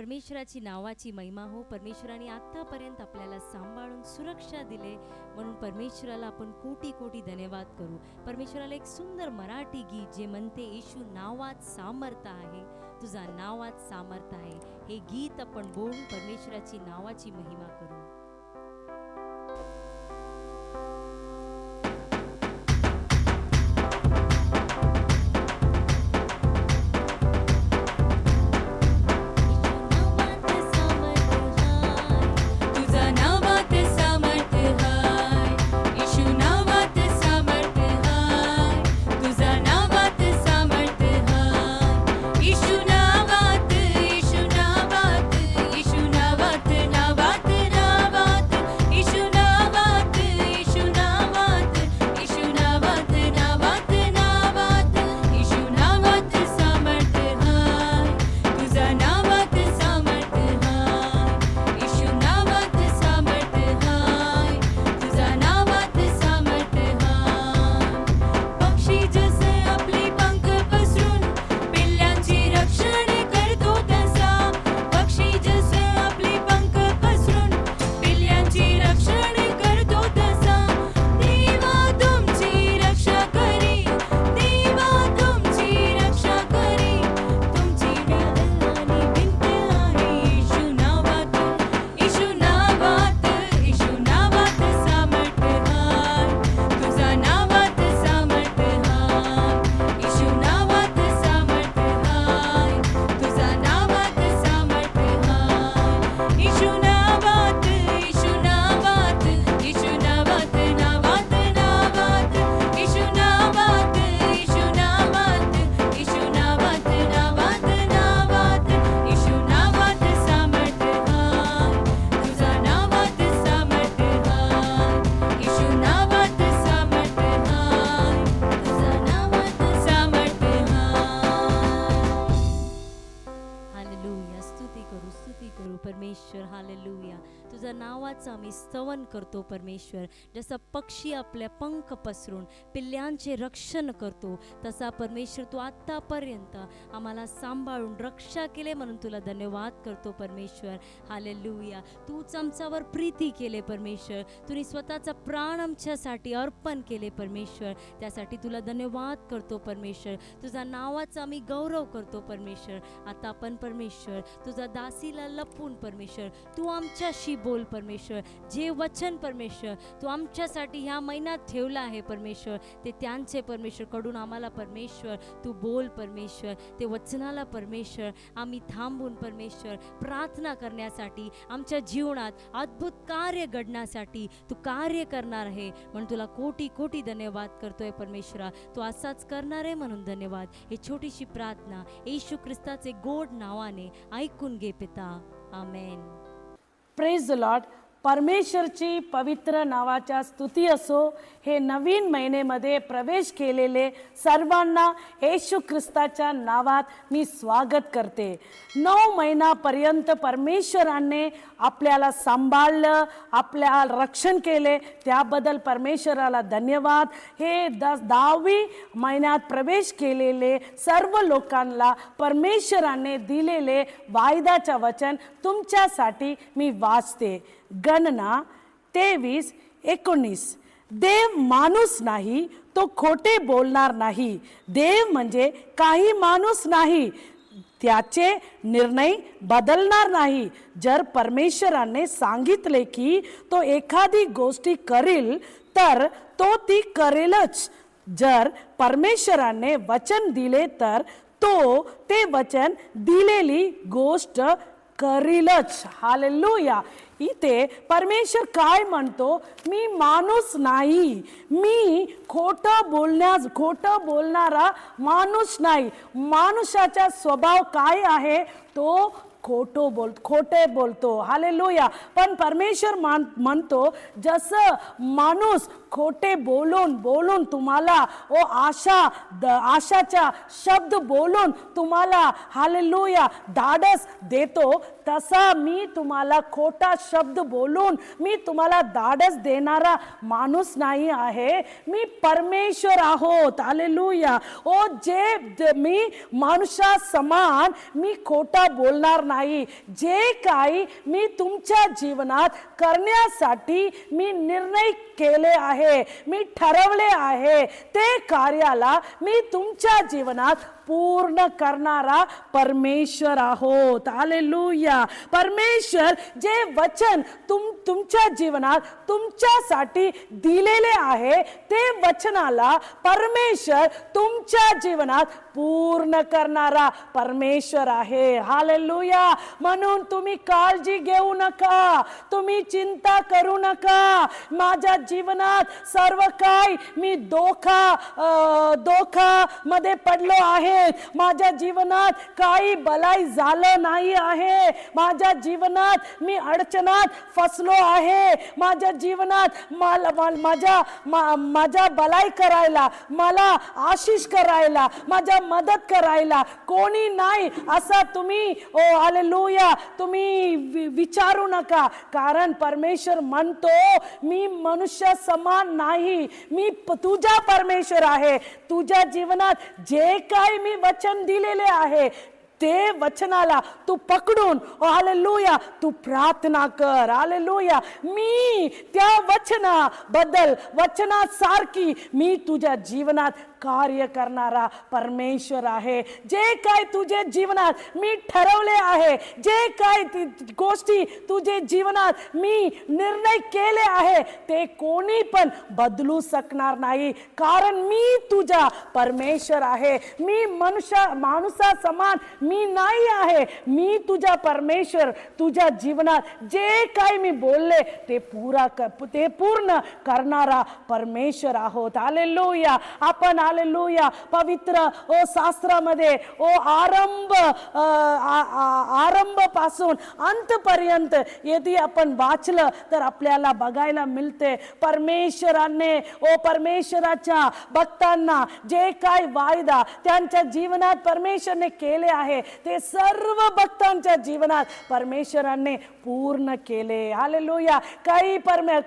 परमेश्वराची नावाची महिमा हो परमेश्वराने आत्तापर्यंत आपल्याला सांभाळून सुरक्षा दिले म्हणून परमेश्वराला आपण कोटी कोटी धन्यवाद करू. परमेश्वराला एक सुंदर मराठी गीत जे म्हणते येशू नावात सामर्थ्य आहे तुझा नावात सामर्थ्य आहे. हे गीत आपण बोलून परमेश्वराची नावाची महिमा करू. परमेश्वर हालेलुया तुझ्या नावाचं आम्ही स्तवन करतो परमेश्वर. जसं पक्षी आपल्या पंख पसरून पिल्ल्यांचे रक्षण करतो तसा परमेश्वर तू आत्तापर्यंत आम्हाला सांभाळून रक्षा केले म्हणून तुला धन्यवाद करतो परमेश्वर. हालेलुया. तूच आमच्यावर प्रीती केले परमेश्वर. तुम्ही स्वतःचा प्राण आमच्यासाठी अर्पण केले परमेश्वर. त्यासाठी तुला धन्यवाद करतो परमेश्वर. तुझ्या नावाचा आम्ही गौरव करतो परमेश्वर. आता आपण परमेश्वर. तुझा दासीला लपून परमेश्वर. तू आमच्याशी बोल परमेश्वर जे वचन परमेश्वर तू आमच्यासाठी ह्या महिन्यात ठेवलं आहे परमेश्वर. ते त्यांचे परमेश्वर कडून आम्हाला परमेश्वर तू बोल परमेश्वर ते वचनाला परमेश्वर. आम्ही थांबून परमेश्वर प्रार्थना करण्यासाठी आमच्या जीवनात अद्भुत कार्य घडण्यासाठी तू कार्य करणार आहे. म्हणून तुला कोटी कोटी धन्यवाद करतोय परमेश्वरा. तू असाच करणार आहे म्हणून धन्यवाद. हे छोटीशी प्रार्थना येशू ख्रिस्ताचे गोड नावाने ऐकून घे पिता. आमेन. Praise the Lord. परमेश्वरची पवित्र नावाच्या स्तुती असो हे नवीन महिनेमध्ये प्रवेश केलेले सर्वांना येशू ख्रिस्ताच्या नावात मी स्वागत करते. नऊ महिन्यापर्यंत परमेश्वराने आपल्याला सांभाळलं आपल्या रक्षण केले त्याबद्दल परमेश्वराला धन्यवाद. हे द दहावी महिन्यात प्रवेश केलेले सर्व लोकांना परमेश्वराने दिलेले वायदाचं वचन तुमच्यासाठी मी वाचते. गणना तेवीस एकोणीस. देव माणूस नाही तो खोटे बोलणार नाही. देव म्हणजे काही माणूस नाही त्याचे निर्णय बदलणार नाही. जर परमेश्वराने सांगितले की तो एखादी गोष्टी करील तर तो ती करेलच. जर परमेश्वराने वचन दिले तर तो ते वचन दिलेली गोष्ट करीलच. हालेलुया. इथे परमेश्वर काय म्हणतो? मी माणूस नाही. मी खोटं बोलण्यास खोटं बोलणारा माणूस नाही. माणुसाचा स्वभाव काय आहे? तो खोटो बोल खोटे बोलतो. हालेलुया. पण परमेश्वर मान म्हणतो जसं माणूस खोटे बोलून बोलून तुम्हाला ओ आशा द आशाच्या शब्द बोलून तुम्हाला हालेलुया धाडस देतो तसा मी तुम्हाला खोटा शब्द बोलून मी तुम्हाला धाडस देणारा माणूस नाही आहे. मी परमेश्वर आहोत. हालेलुया. ओ जे जे मी माणसा समान मी खोटा बोलणार नाही. जे काही मी तुमच्या जीवनात करण्यासाठी मी निर्णय केले आहे मी ठरवले आहे ते कार्याला मी तुमच्या जीवनात पूर्ण करणारा परमेश्वर आहोत. हालेलुया परमेश्वर जे वचन तुम तुमच्या जीवनात तुमच्यासाठी दिलेले आहे ते वचनाला परमेश्वर तुमच्या जीवनात पूर्ण करणारा परमेश्वर आहे. हालेलुया म्हणून तुम्ही काळजी घेऊ नका. तुम्ही चिंता करू नका. माझ्या जीवनात सर्व काय मी धोका धोका मध्ये पडलो आहे. माझ्या जीवनात काही बलाई झालं नाही आहे. माझ्या जीवनात मी अडचणात फसलो आहे. माझ्या जीवनात मला माझ्या माझ्या बलाई करायला मला आशिष करायला माझ्या मदत करायला कोणी नाही असा तुम्ही ओ हालेलुया तुम्ही वि- विचारू नका. कारण परमेश्वर म्हणतो मी मनुष्य समान नाही. मी तुझा परमेश्वर आहे. तुझ्या जीवनात जे काही मी वचन दिलेले आहे. ते वचनाला तू पकडून हालेलुया तू प्रार्थना कर हालेलुया. मी त्या वचना बद्दल वचनासारखी मी तुझ्या जीवनात कार्य करणारा परमेश्वर आहे. जे काय तुझे जीवनात मी ठरवले आहे जे काय गोष्टी तुझे जीवनात मी निर्णय केले आहे ते कोणी पण बदलू शकणार नाही. कारण मी तुझा परमेश्वर आहे. मी मनुष्य माणुसा समान मी नाही आहे. मी तुझा परमेश्वर तुझ्या जीवनात जे काही मी बोलले ते पुरा कर ते पूर्ण करणारा परमेश्वर आहोत. आलेलुया आपण आलेलुया पवित्र ओ शास्त्रामध्ये ओ आरंभ आरंभपासून अंतपर्यंत यदि आपण वाचलं तर आपल्याला बघायला मिळते परमेश्वराने ओ परमेश्वराच्या भक्तांना जे काय वायदा त्यांच्या जीवनात परमेश्वरने केले आहे ते सर्व भक्तांच्या जीवनात परमेश्वराने पूर्ण केले हालेलुया काही परमे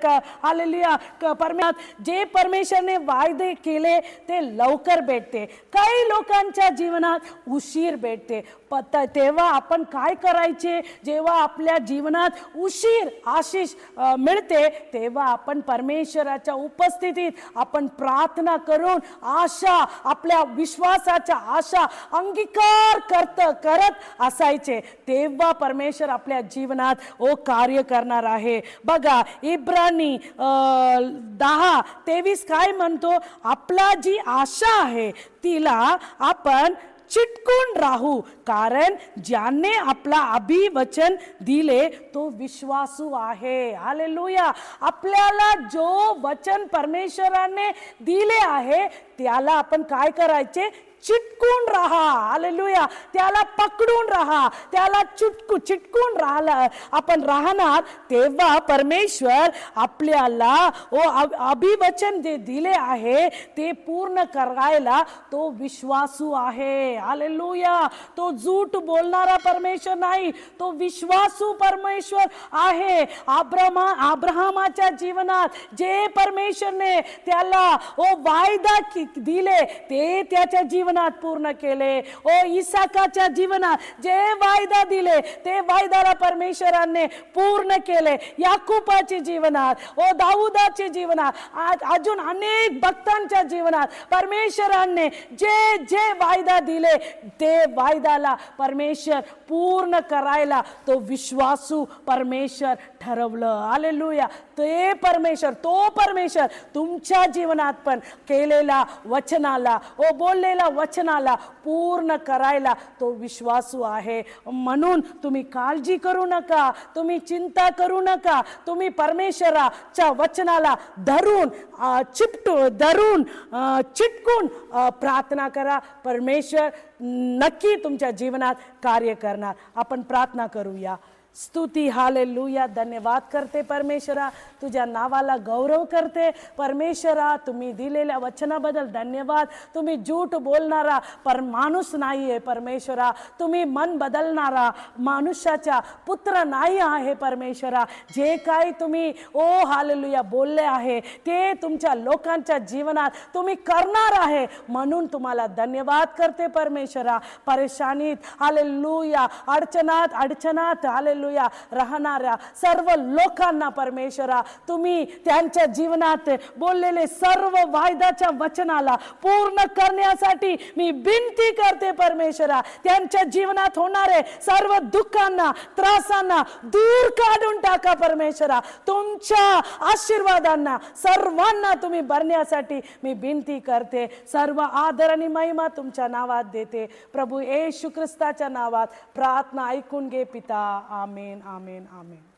हालेलुया परमे जे परमेश्वरने वायदे केले ते लवकर भेटते. काही लोकांच्या जीवनात उशीर भेटते. पत तेव्हा आपण काय करायचे? जेव्हा आपल्या जीवनात उशीर आशिष मिळते तेव्हा आपण परमेश्वराच्या उपस्थितीत आपण प्रार्थना करून आशा आपल्या विश्वासाच्या आशा अंगीकार करत करत असायचे. तेव्हा परमेश्वर आपल्या जीवनात ओ कार्य करणार आहे. बघा इब्रानी दहा तेवीस काय म्हणतो? आपला जी आ आशा आहे तिला आपण चिटकून राहू. कारण ज्याने आपला अभिवचन दिले तो विश्वासू आहे. हालेलुया आपल्याला जो वचन परमेश्वराने दिले आहे त्याला आपण काय करायचे? चिटकून राहा. आलेलुया त्याला पकडून राहा. त्याला चुटकू चिटकून राहला आपण राहणार तेव्हा परमेश्वर आपल्याला ओ अभिवचन जे दिले आहे ते पूर्ण करायला तो विश्वासू आहे. आलेलुया तो झूट बोलणारा परमेश्वर नाही. तो विश्वासू परमेश्वर आहे. आब्रमा आब्रहामाच्या जीवनात जे परमेश्वरने त्याला ओ वायदा दिले ते त्याच्या जीवन जीवनात पूर्ण केले. ओ इसाकाच्या जीवनात जे वायदा दिले ते वायदाला परमेश्वराने पूर्ण केले. याकुबाच्या जीवनात ओ दाऊदाचे जीवनात आज अजून अनेक भक्तांच्या जीवनात परमेश्वराने जे जे वायदा दिले ते वायदाला परमेश्वर पूर्ण करायला तो विश्वासू परमेश्वर ठरवलं. आलेलुया ते परमेश्वर तो परमेश्वर तुमच्या जीवनात पण केलेला वचनाला ओ बोललेला वचनाला पूर्ण करायला तो विश्वासू आहे. म्हणून तुम्ही काळजी करू नका तुम्ही चिंता करू नका तुम्ही परमेश्वराच्या वचनाला धरून चिपटू धरून चिटकून प्रार्थना करा. परमेश्वर नक्की तुमच्या जीवनात कार्य करणार. आपण प्रार्थना करूया. स्तुती हालेलुया धन्यवाद करते परमेश्वरा तुझ्या नावाला गौरव करते परमेश्वरा तुम्ही दिलेल्या वचनाबद्दल धन्यवाद. तुम्ही जूट बोलणारा पर माणूस नाही आहे परमेश्वरा तुम्ही मन बदलणारा मनुष्याच्या पुत्र नाही आहे परमेश्वरा. जे काही तुम्ही ओ हालेलुया बोलले आहे ते तुमच्या लोकांच्या जीवनात तुम्ही करणार आहे म्हणून तुम्हाला धन्यवाद करते परमेश्वरा. परेशानीत हालेलुया अडचणात अडचणात हालेलुया. राहणाऱ्या सर्व लोकांना परमेश्वरा तुम्ही त्यांच्या जीवनात बोललेले सर्व वायदाच्या वचनाला पूर्ण करण्यासाठी मी विनंती करते परमेश्वरा. त्यांच्या जीवनात होणारे सर्व दुःखांना त्रासांना दूर काढून टाका परमेश्वरा. तुमच्या आशीर्वादांना सर्वांना तुम्ही भरण्यासाठी मी विनंती करते. सर्व आदर आणि महिमा तुमच्या नावात देते. प्रभू येशू ख्रिस्ताच्या नावात प्रार्थना ऐकून घे पिता. आम आमेन आमेन आमेन